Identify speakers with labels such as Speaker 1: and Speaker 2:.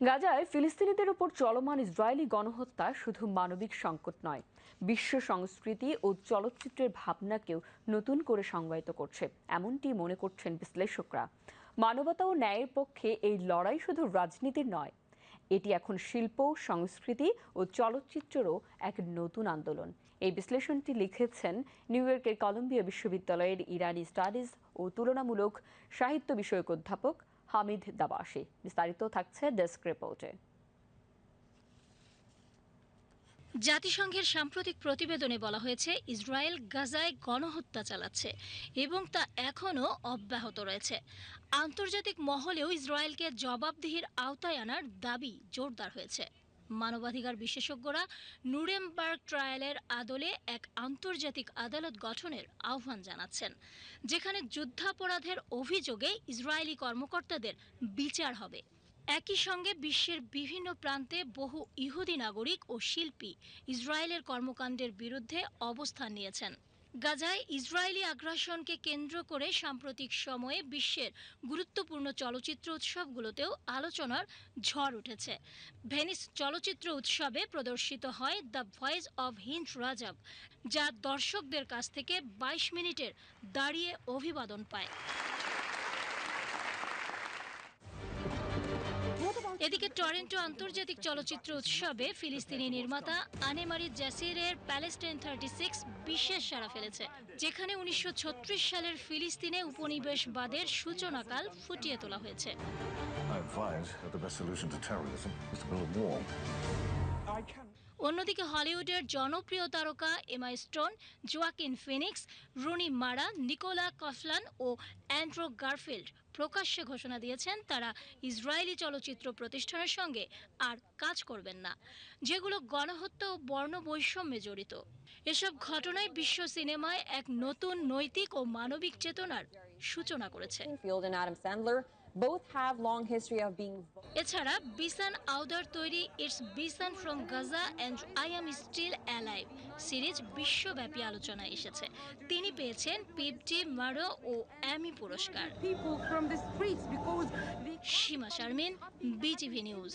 Speaker 1: গাজায় ফিলিস্তিনিদের উপর চলমান ইসরায়েলি গণহত্যা শুধু মানবিক সংকট নয়, বিশ্ব সংস্কৃতি ও চলচ্চিত্রের ভাবনাকেও নতুন করে সংজ্ঞায়িত করছে, এমনটি মনে করছেন বিশ্লেষকরা। মানবতা ও ন্যায়ের পক্ষে এই লড়াই শুধু রাজনীতির নয়, এটি এখন শিল্প, সংস্কৃতি ও চলচ্চিত্রেরও এক নতুন আন্দোলন। এই বিশ্লেষণটি লিখেছেন নিউ ইয়র্কের কলম্বিয়া বিশ্ববিদ্যালয়ের ইরানি স্টাডিজ ও তুলনামূলক সাহিত্য বিষয়ক অধ্যাপক হামিদ দাবাসি বিস্তারিত থাকছে ডেস্ক রিপোর্টে।
Speaker 2: জাতিসংঘের সাম্প্রতিক প্রতিবেদনে বলা হয়েছে, ইসরায়েল গাজায় গণহত্যা চালাচ্ছে এবং তা এখনও অব্যাহত রয়েছে। আন্তর্জাতিক মহলেও ইসরায়েলকে জবাবদিহির আওতায় আনার দাবি জোরদার হয়েছে। মানবাধিকার বিশেষজ্ঞরা নুরেমবার্গ ট্রায়ালের আদলে এক আন্তর্জাতিক আদালত গঠনের আহ্বান জানাচ্ছেন, যেখানে যুদ্ধাপরাধের অভিযোগে ইসরায়েলি কর্মকর্তাদের বিচার হবে। একই সঙ্গে বিশ্বের বিভিন্ন প্রান্তে বহু ইহুদি নাগরিক ও শিল্পী ইসরায়েলের কর্মকাণ্ডের বিরুদ্ধে অবস্থান নিয়েছেন। গাজায় ইসরায়েলি আগ্রাসনকে কেন্দ্র করে সাম্প্রতিক সময়ে বিশ্বের গুরুত্বপূর্ণ চলচ্চিত্র উৎসবগুলোতেও আলোচনার ঝড় উঠেছে। ভেনিস চলচ্চিত্র উৎসবে প্রদর্শিত হয় the voice of Hind Rajab, যা দর্শকদের কাছ থেকে বাইশ মিনিটের দাঁড়িয়ে অভিবাদন পায়। এদিকে টরেন্টো আন্তর্জাতিক চলচ্চিত্র উৎসবে ফিলিস্তিনি নির্মাতা আনেমারি জাসিরের প্যালেস্টাইন থার্টি সিক্স বিশেষ সারা ফেলেছে যেখানে উনিশশো ছত্রিশ সালের ফিলিস্তিনে উপনিবেশবাদের সূচনাকাল ফুটিয়ে তোলা হয়েছে
Speaker 3: I advise that the best solution to terrorism is to build a wall.
Speaker 2: অন্যদিকে হলিউডের জনপ্রিয় তারকা Emma Stone, Joaquin Phoenix, Rooney Mara, Nicola Coughlan ও অ্যান্ড্রো গারফিল্ড প্রকাশ্যে ঘোষণা দিয়েছেন তারা ইসরায়েলি চলচ্চিত্র প্রতিষ্ঠানের সঙ্গে আর কাজ করবেন না, যেগুলো গণহত্যা ও বর্ণ বৈষম্যে জড়িত। এসব ঘটনায় বিশ্ব সিনেমায় এক নতুন নৈতিক ও মানবিক চেতনার সূচনা করেছে।
Speaker 4: Both have long history of being
Speaker 2: এছাড়া বিসান আউদার তৈরি it's Bisan from Gaza and I am still alive series বিশ্বব্যাপী আলোচনায় এসেছে। তিনি পেয়েছেন পিপটি মারো ও অ্যামি পুরস্কার।
Speaker 5: People from the streets because they
Speaker 2: Sima Sharmin BTV news.